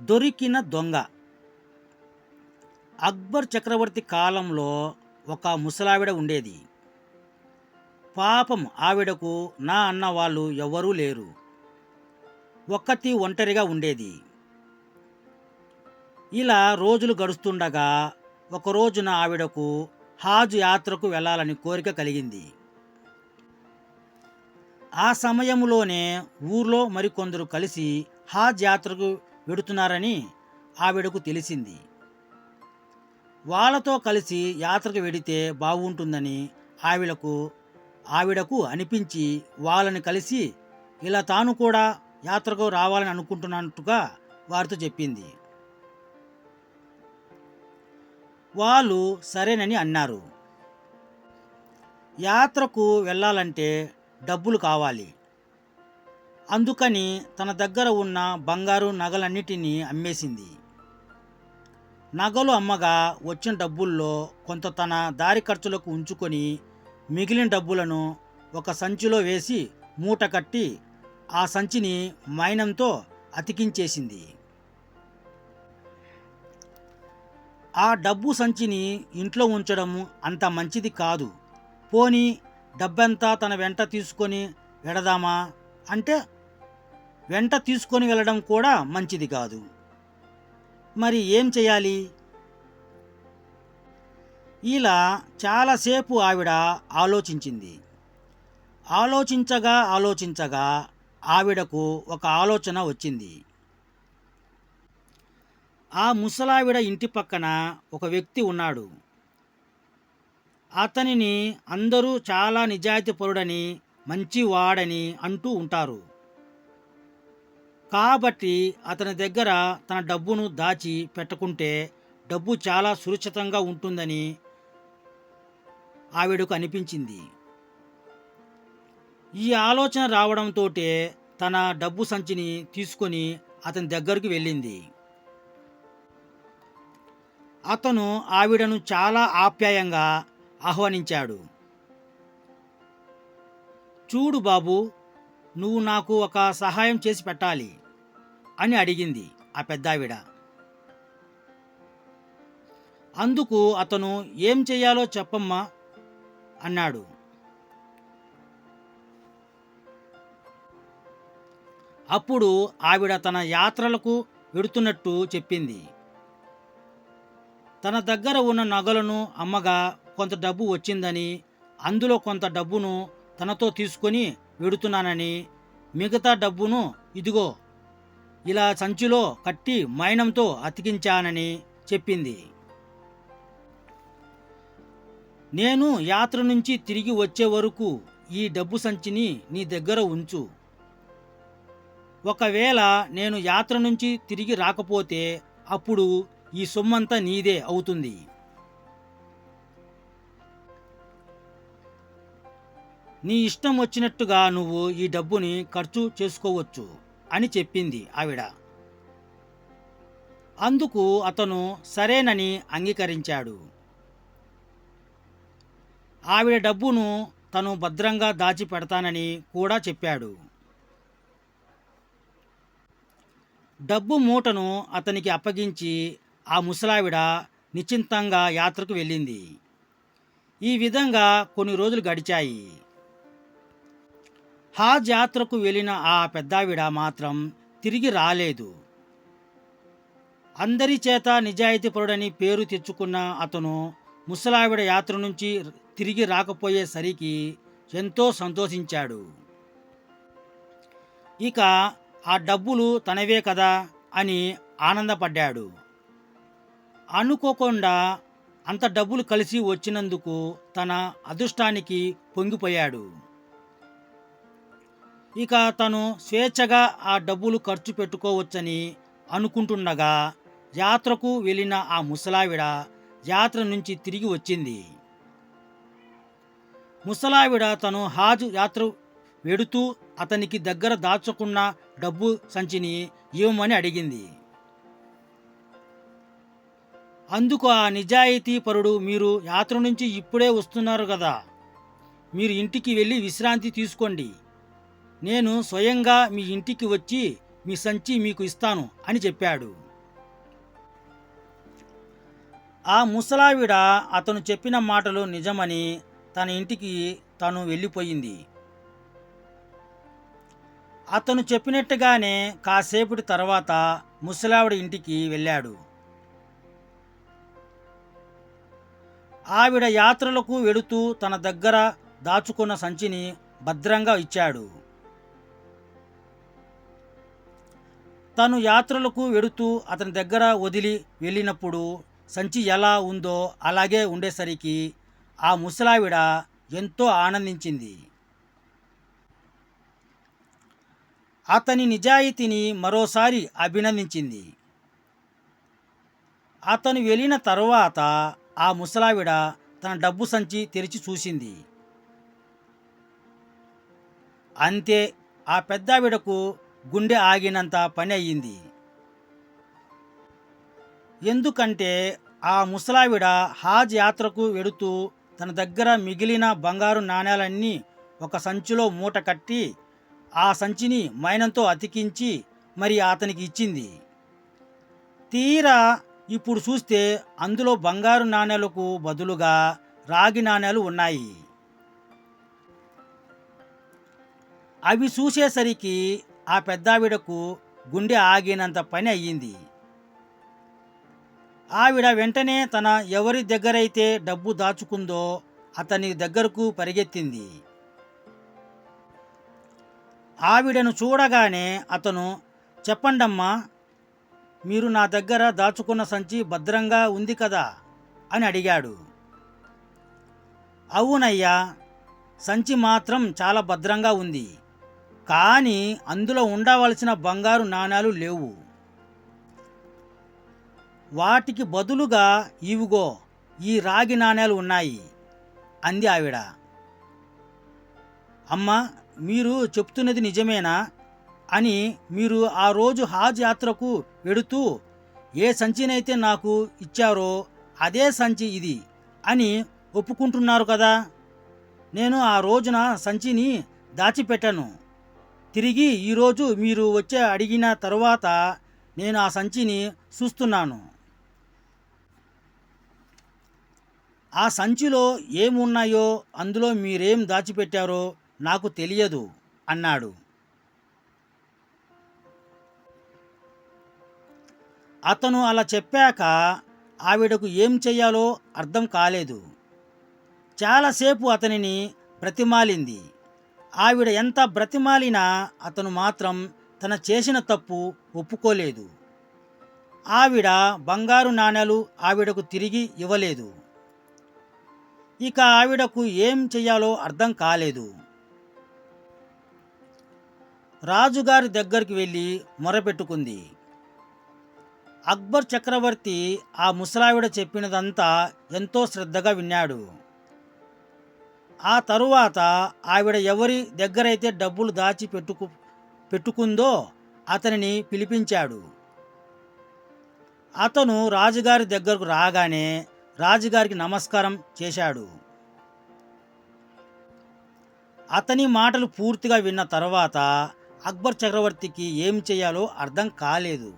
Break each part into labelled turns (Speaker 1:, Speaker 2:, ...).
Speaker 1: దొరికిన దొంగ. అక్బర్ చక్రవర్తి కాలంలో ఒక ముసలావిడ ఉండేది. పాపం ఆవిడకు నా అన్న వాళ్ళు ఎవ్వరూ లేరు. ఒక్కతి ఒంటరిగా ఉండేది. ఇలా రోజులు గడుస్తుండగా ఒక రోజున ఆవిడకు హాజ్ యాత్రకు వెళ్ళాలని కోరిక కలిగింది. ఆ సమయంలోనే ఊర్లో మరికొందరు కలిసి హాజ్ యాత్రకు వెడుతున్నారని ఆవిడకు తెలిసింది. వాళ్ళతో కలిసి యాత్రకు వెడితే బాగుంటుందని ఆవిడకు ఆవిడకు అనిపించి వాళ్ళని కలిసి ఇలా తాను కూడా యాత్రకు రావాలని అనుకుంటున్నట్టుగా వారితో చెప్పింది. వాళ్ళు సరేనని అన్నారు. యాత్రకు వెళ్ళాలంటే డబ్బులు కావాలి. అందుకని తన దగ్గర ఉన్న బంగారు నగలన్నిటినీ అమ్మేసింది. నగలు అమ్మగా వచ్చిన డబ్బుల్లో కొంత తన దారి ఖర్చులకు ఉంచుకొని మిగిలిన డబ్బులను ఒక సంచిలో వేసి మూట కట్టి ఆ సంచిని మైనంతో అతికించేసింది. ఆ డబ్బు సంచిని ఇంట్లో ఉంచడం అంత మంచిది కాదు. పోని డబ్బంతా తన వెంట తీసుకొని వెడదామా? అంటే వెంట తీసుకొని వెళ్ళడం కూడా మంచిది కాదు. మరి ఏం చేయాలి? ఇలా చాలాసేపు ఆవిడ ఆలోచించింది. ఆలోచించగా ఆలోచించగా ఆవిడకు ఒక ఆలోచన వచ్చింది. ఆ ముసలావిడ ఇంటి పక్కన ఒక వ్యక్తి ఉన్నాడు. అతనిని అందరూ చాలా నిజాయితీపరుడని మంచివాడని అంటూ ఉంటారు. కాబట్టి అతని దగ్గర తన డబ్బును దాచి పెట్టుకుంటే డబ్బు చాలా సురక్షితంగా ఉంటుందని ఆవిడకు అనిపించింది. ఈ ఆలోచన రావడంతో తన డబ్బు సంచిని తీసుకొని అతని దగ్గరకు వెళ్ళింది. అతను ఆవిడను చాలా ఆప్యాయంగా ఆహ్వానించాడు. చూడు బాబు నువ్వు నాకు ఒక సహాయం చేసి పెట్టాలి. అని అడిగింది ఆ పెద్దావిడ. అందుకు అతను ఏం చెయ్యాలో చెప్పమ్మా అన్నాడు. అప్పుడు ఆవిడ తన యాత్రలకు వెడుతున్నట్టు చెప్పింది. తన దగ్గర ఉన్న నగలను అమ్మగా కొంత డబ్బు వచ్చిందని అందులో కొంత డబ్బును తనతో తీసుకొని వెడుతున్నానని మిగతా డబ్బును ఇదిగో ఇలా సంచిలో కట్టి మైనంతో అతికించానని చెప్పింది. నేను యాత్ర నుంచి తిరిగి వచ్చే వరకు ఈ డబ్బు సంచిని నీ దగ్గర ఉంచు. ఒకవేళ నేను యాత్ర నుంచి తిరిగి రాకపోతే అప్పుడు ఈ సొమ్మంతా నీదే అవుతుంది. నీ ఇష్టం వచ్చినట్టుగా నువ్వు ఈ డబ్బుని ఖర్చు చేసుకోవచ్చు. అని చెప్పింది ఆవిడ. అందుకు అతను సరేనని అంగీకరించాడు. ఆవిడ డబ్బును తను భద్రంగా దాచి పెడతానని కూడా చెప్పాడు. డబ్బు మూటను అతనికి అప్పగించి ఆ ముసలావిడ నిశ్చింతంగా యాత్రకు వెళ్ళింది. ఈ విధంగా కొన్ని రోజులు గడిచాయి. హాజ్ యాత్రకు వెళ్ళిన ఆ పెద్దావిడ మాత్రం తిరిగి రాలేదు. అందరి చేత నిజాయితీపరుడని పేరు తెచ్చుకున్న అతను ముసలావిడ యాత్ర నుంచి తిరిగి రాకపోయేసరికి ఎంతో సంతోషించాడు. ఇక ఆ డబ్బులు తనవే కదా అని ఆనందపడ్డాడు. అనుకోకుండా అంత డబ్బులు కలిసి వచ్చినందుకు తన అదృష్టానికి పొంగిపోయాడు. ఇక తను స్వేచ్ఛగా ఆ డబ్బులు ఖర్చు పెట్టుకోవచ్చని అనుకుంటుండగా యాత్రకు వెళ్ళిన ఆ ముసలావిడ యాత్ర నుంచి తిరిగి వచ్చింది. ముసలావిడ తను హాజ్ యాత్ర వెడుతూ అతనికి దగ్గర దాచుకున్న డబ్బు సంచిని ఇవ్వమని అడిగింది. అందుకు ఆ నిజాయితీ పరుడు మీరు యాత్ర నుంచి ఇప్పుడే వస్తున్నారు కదా. మీరు ఇంటికి వెళ్ళి విశ్రాంతి తీసుకోండి. నేను స్వయంగా మీ ఇంటికి వచ్చి మీ సంచి మీకు ఇస్తాను అని చెప్పాడు. ఆ ముసలావిడ అతను చెప్పిన మాటలు నిజమని తన ఇంటికి తను వెళ్ళిపోయింది. అతను చెప్పినట్టుగానే కాసేపటి తర్వాత ముసలావిడ ఇంటికి వెళ్ళాడు. ఆవిడ యాత్రలకు వెడుతూ తన దగ్గర దాచుకున్న సంచిని భద్రంగా ఇచ్చాడు. తను యాత్రలకు వెడుతూ అతని దగ్గర వదిలి వెళ్ళినప్పుడు సంచి ఎలా ఉందో అలాగే ఉండేసరికి ఆ ముసలావిడ ఎంతో ఆనందించింది. అతని నిజాయితీని మరోసారి అభినందించింది. అతను వెళ్ళిన తర్వాత ఆ ముసలావిడ తన డబ్బు సంచి తెరిచి చూసింది. అంతే ఆ పెద్దావిడకు గుండె ఆగినంత పని అయ్యింది. ఎందుకంటే ఆ ముసలావిడ హాజ్ యాత్రకు వెడుతూ తన దగ్గర మిగిలిన బంగారు నాణేలన్నీ ఒక సంచిలో మూట కట్టి ఆ సంచిని మైనంతో అతికించి మరి అతనికి ఇచ్చింది. తీరా ఇప్పుడు చూస్తే అందులో బంగారు నాణేలకు బదులుగా రాగి నాణేలు ఉన్నాయి. అవి చూసేసరికి ఆ పెద్దావిడకు గుండె ఆగినంత పని అయ్యింది. ఆవిడ వెంటనే తన ఎవరి దగ్గరైతే డబ్బు దాచుకుందో అతని దగ్గరకు పరిగెత్తింది. ఆవిడను చూడగానే అతను చెప్పండమ్మా మీరు నా దగ్గర దాచుకున్న సంచి భద్రంగా ఉంది కదా? అని అడిగాడు. అవునయ్యా సంచి మాత్రం చాలా భద్రంగా ఉంది. కానీ అందులో ఉండవలసిన బంగారు నాణాలు లేవు. వాటికి బదులుగా ఇవిగో ఈ రాగి నాణేలు ఉన్నాయి అంది ఆవిడ. అమ్మా మీరు చెప్తున్నది నిజమేనా? అని మీరు ఆ రోజు హాజ్ యాత్రకు వెడుతూ ఏ సంచినైతే నాకు ఇచ్చారో అదే సంచి ఇది అని ఒప్పుకుంటున్నారు కదా? నేను ఆ రోజున సంచిని దాచిపెట్టాను. తిరిగి ఈరోజు మీరు వచ్చే అడిగిన తరువాత నేను ఆ సంచిని చూస్తున్నాను. ఆ సంచిలో ఏమున్నాయో అందులో మీరేం దాచిపెట్టారో నాకు తెలియదు అన్నాడు. అతను అలా చెప్పాక ఆవిడకు ఏం చెయ్యాలో అర్థం కాలేదు. చాలాసేపు అతనిని ప్రతిమాలింది. ఆవిడ ఎంత బ్రతిమాలినా అతను మాత్రం తన చేసిన తప్పు ఒప్పుకోలేదు. ఆవిడ బంగారు నాణేలు ఆవిడకు తిరిగి ఇవ్వలేదు. ఇక ఆవిడకు ఏం చెయ్యాలో అర్థం కాలేదు. రాజుగారి దగ్గరికి వెళ్ళి మొరపెట్టుకుంది. అక్బర్ చక్రవర్తి ఆ ముసలావిడ చెప్పినదంతా ఎంతో శ్రద్ధగా విన్నాడు. ఆ తరువాత ఆవిడ ఎవరి దగ్గరైతే డబ్బులు దాచి పెట్టుకు పెట్టుకుందో అతనిని పిలిపించాడు. అతను రాజుగారి దగ్గరకు రాగానే రాజుగారికి నమస్కారం చేశాడు. అతని మాటలు పూర్తిగా విన్న తర్వాత అక్బర్ చక్రవర్తికి ఏం చేయాలో అర్థం కాలేదు.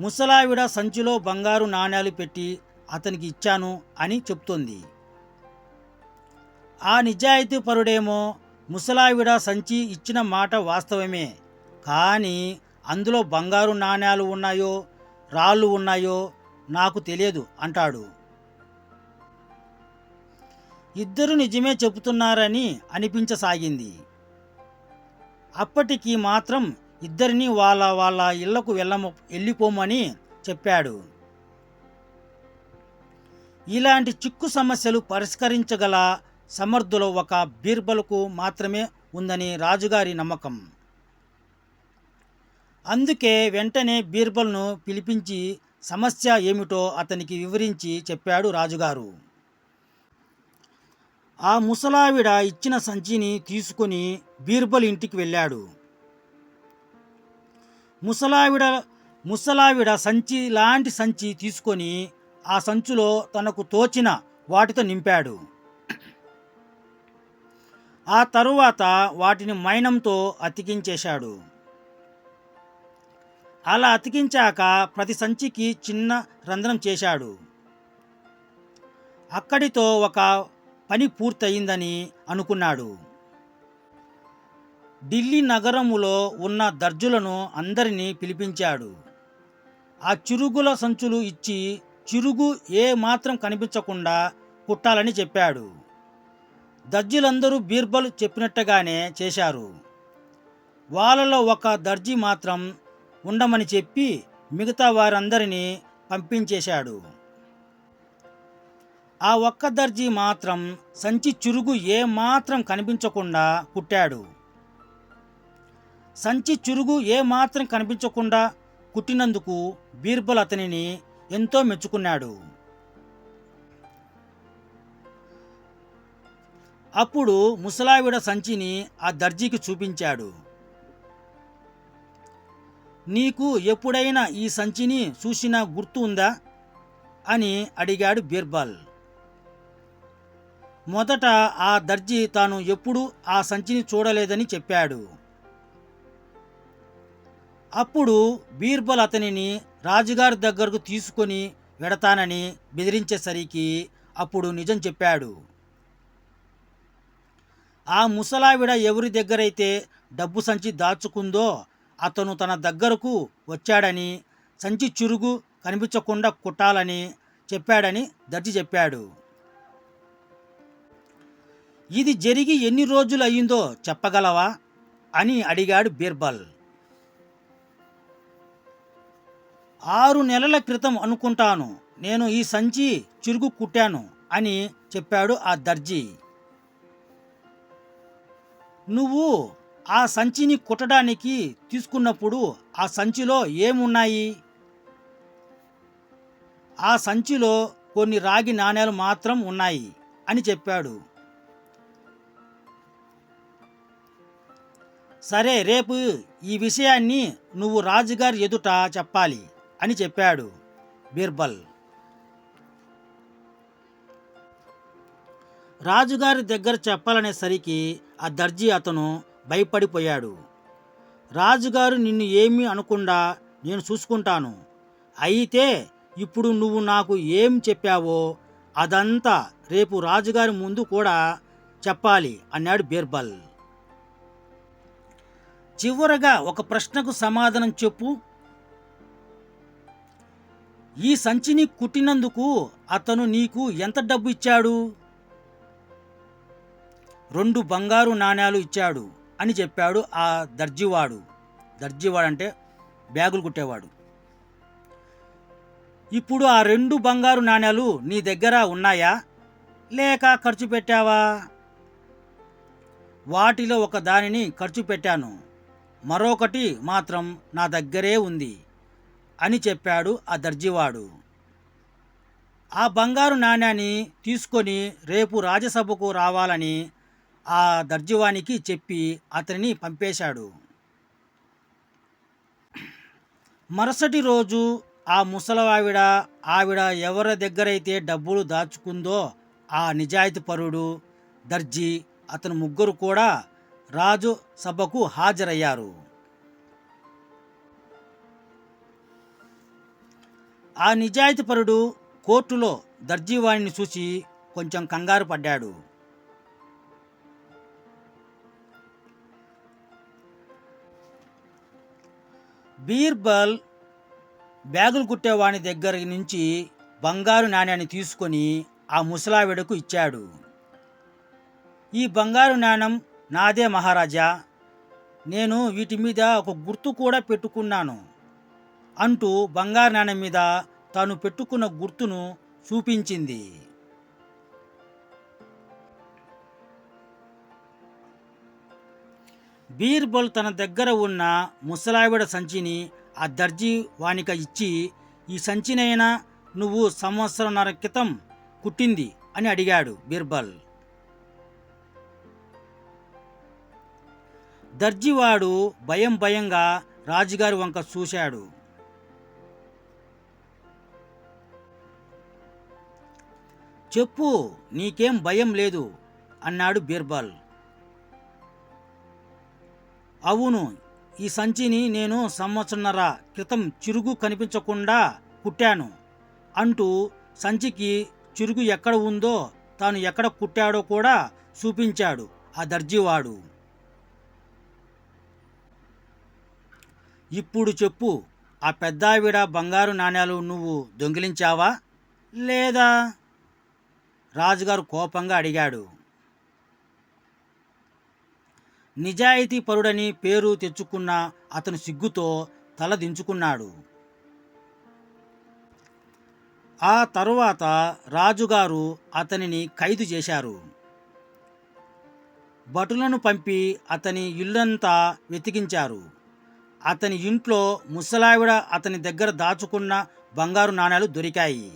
Speaker 1: ముసలావిడ సంచిలో బంగారు నాణేలు పెట్టి అతనికి ఇచ్చాను అని చెప్తోంది. ఆ నిజాయితీ పరుడేమో ముసలావిడ సంచి ఇచ్చిన మాట వాస్తవమే. కానీ అందులో బంగారు నాణేలు ఉన్నాయో రాళ్ళు ఉన్నాయో నాకు తెలియదు అంటాడు. ఇద్దరు నిజమే చెబుతున్నారని అనిపించసాగింది. అప్పటికి మాత్రం ఇద్దరిని వాళ్ళ వాళ్ళ ఇళ్ళకు వెళ్ళమ వెళ్ళిపోమని చెప్పాడు. ఇలాంటి చిక్కు సమస్యలు పరిష్కరించగల సమర్థులు ఒక బీర్బల్కు మాత్రమే ఉందని రాజుగారి నమ్మకం. అందుకే వెంటనే బీర్బల్ను పిలిపించి సమస్య ఏమిటో అతనికి వివరించి చెప్పాడు రాజుగారు. ఆ ముసలావిడ ఇచ్చిన సంచిని తీసుకొని బీర్బల్ ఇంటికి వెళ్ళాడు. ముసలావిడ ముసలావిడ సంచి లాంటి సంచి తీసుకొని ఆ సంచులో తనకు తోచిన వాటితో నింపాడు. ఆ తరువాత వాటిని మైనంతో అతికించేశాడు. అలా అతికించాక ప్రతి సంచికి చిన్న రంధ్రం చేశాడు. అక్కడితో ఒక పని పూర్తయిందని అనుకున్నాడు. ఢిల్లీ నగరములో ఉన్న దర్జులను అందరినీ పిలిపించాడు. ఆ చిరుగుల సంచులు ఇచ్చి చిరుగు ఏ మాత్రం కనిపించకుండా కుట్టాలని చెప్పాడు. దర్జీలందరూ బీర్బల్ చెప్పినట్టుగానే చేశారు. వాళ్ళలో ఒక దర్జీ మాత్రం ఉండమని చెప్పి మిగతా వారందరినీ పంపించేశాడు. ఆ ఒక్క దర్జీ మాత్రం సంచి చురుగు ఏమాత్రం కనిపించకుండా కుట్టాడు. సంచి చురుగు ఏమాత్రం కనిపించకుండా కుట్టినందుకు బీర్బల్ అతనిని ఎంతో మెచ్చుకున్నాడు. అప్పుడు ముసలావిడ సంచిని ఆ దర్జీకి చూపించాడు. నీకు ఎప్పుడైనా ఈ సంచిని చూసిన గుర్తు ఉందా? అని అడిగాడు బీర్బల్. మొదట ఆ దర్జీ తాను ఎప్పుడూ ఆ సంచిని చూడలేదని చెప్పాడు. అప్పుడు బీర్బల్ అతనిని రాజుగారి దగ్గరకు తీసుకొని వెడతానని బెదిరించేసరికి అప్పుడు నిజం చెప్పాడు. ఆ ముసలావిడ ఎవరి దగ్గరైతే డబ్బు సంచి దాచుకుందో అతను తన దగ్గరకు వచ్చాడని సంచి చురుగు కనిపించకుండా కుట్టాలని చెప్పాడని దర్జీ చెప్పాడు. ఇది జరిగి ఎన్ని రోజులు అయ్యిందో చెప్పగలవా? అని అడిగాడు బీర్బల్. ఆరు నెలల క్రితం అనుకుంటాను నేను ఈ సంచి చిరుగు కుట్టాను అని చెప్పాడు ఆ దర్జీ. నువ్వు ఆ సంచిని కుట్టడానికి తీసుకున్నప్పుడు ఆ సంచిలో ఏమున్నాయి? ఆ సంచిలో కొన్ని రాగి నాణేలు మాత్రం ఉన్నాయి అని చెప్పాడు. సరే రేపు ఈ విషయాన్ని నువ్వు రాజుగారి ఎదుట చెప్పాలి అని చెప్పాడు బీర్బల్. రాజుగారి దగ్గర చెప్పాలనేసరికి ఆ దర్జీ అతను భయపడిపోయాడు. రాజుగారు నిన్ను ఏమీ అనకుండా నేను చూసుకుంటాను. అయితే ఇప్పుడు నువ్వు నాకు ఏం చెప్పావో అదంతా రేపు రాజుగారి ముందు కూడా చెప్పాలి అన్నాడు బీర్బల్. చివరగా ఒక ప్రశ్నకు సమాధానం చెప్పు. ఈ సంచిని కుట్టినందుకు అతను నీకు ఎంత డబ్బు ఇచ్చాడు? రెండు బంగారు నాణేలు ఇచ్చాడు అని చెప్పాడు ఆ దర్జీవాడు. దర్జీవాడు అంటే బ్యాగులు కుట్టేవాడు. ఇప్పుడు ఆ రెండు బంగారు నాణ్యాలు నీ దగ్గర ఉన్నాయా? లేక ఖర్చు పెట్టావా? వాటిలో ఒక దానిని ఖర్చు పెట్టాను. మరొకటి మాత్రం నా దగ్గరే ఉంది అని చెప్పాడు ఆ దర్జీవాడు. ఆ బంగారు నాణ్యాన్ని తీసుకొని రేపు రాజ్యసభకు రావాలని ఆ దర్జువానికి చెప్పి అతనిని పంపేశాడు. మరుసటి రోజు ఆ ముసలవావిడ ఆవిడ ఎవరి దగ్గరైతే డబ్బులు దాచుకుందో ఆ నిజాయితీ పరుడు దర్జీ అతను ముగ్గురు కూడా రాజు సభకు హాజరయ్యారు. ఆ నిజాయితీపరుడు కోర్టులో దర్జీవాణిని చూసి కొంచెం కంగారు పడ్డాడు. బీర్బల్ బ్యాగులు కుట్టేవాని దగ్గర నుంచి బంగారు నాణ్యాన్ని తీసుకొని ఆ ముసలావిడకు ఇచ్చాడు. ఈ బంగారు నాణ్యం నాదే మహారాజా నేను వీటి మీద ఒక గుర్తు కూడా పెట్టుకున్నాను అంటూ బంగారు నాణెం మీద తాను పెట్టుకున్న గుర్తును చూపించింది. బీర్బల్ తన దగ్గర ఉన్న ముసలావిడ సంచిని ఆ దర్జీ వానిక ఇచ్చి ఈ సంచినైనా నువ్వు సంవత్సరంన్నర క్రితం కుట్టింది అని అడిగాడు బీర్బల్. దర్జీవాడు భయం భయంగా రాజుగారి వంక చూశాడు. చెప్పు నీకేం భయం లేదు అన్నాడు బీర్బల్. అవును ఈ సంచిని నేను సంవత్సరన్నర క్రితం చిరుగు కనిపించకుండా కుట్టాను. అంటూ సంచికి చిరుగు ఎక్కడ ఉందో తాను ఎక్కడ కుట్టాడో కూడా చూపించాడు ఆ దర్జీవాడు. ఇప్పుడు చెప్పు ఆ పెద్దావిడ బంగారు నాణ్యాలు నువ్వు దొంగిలించావా? లేదా? రాజుగారు కోపంగా అడిగాడు. నిజాయితీ పరుడని పేరు తెచ్చుకున్న అతను సిగ్గుతో తలదించుకున్నాడు ఆ తరువాత రాజుగారు అతనిని ఖైదు చేశారు. భటులను పంపి అతని ఇల్లంతా వెతికించారు. అతని ఇంట్లో ముసలావిడ అతని దగ్గర దాచుకున్న బంగారు నాణాలు దొరికాయి.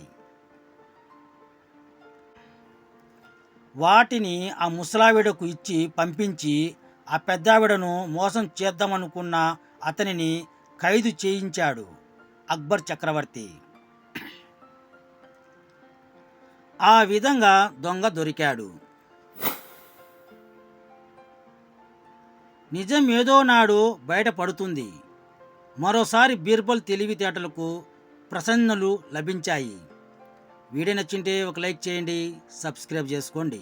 Speaker 1: వాటిని ఆ ముసలావిడకు ఇచ్చి పంపించి ఆ పెద్దావిడను మోసం చేద్దామనుకున్న అతనిని ఖైదు చేయించాడు అక్బర్ చక్రవర్తి. ఆ విధంగా దొంగ దొరికాడు. నిజం ఏదో నాడు బయటపడుతుంది మరోసారి బీర్బల్ తెలివితేటలకు ప్రసన్నలు లభించాయి. వీడియో నచ్చింటే ఒక లైక్ చేయండి సబ్స్క్రైబ్ చేసుకోండి.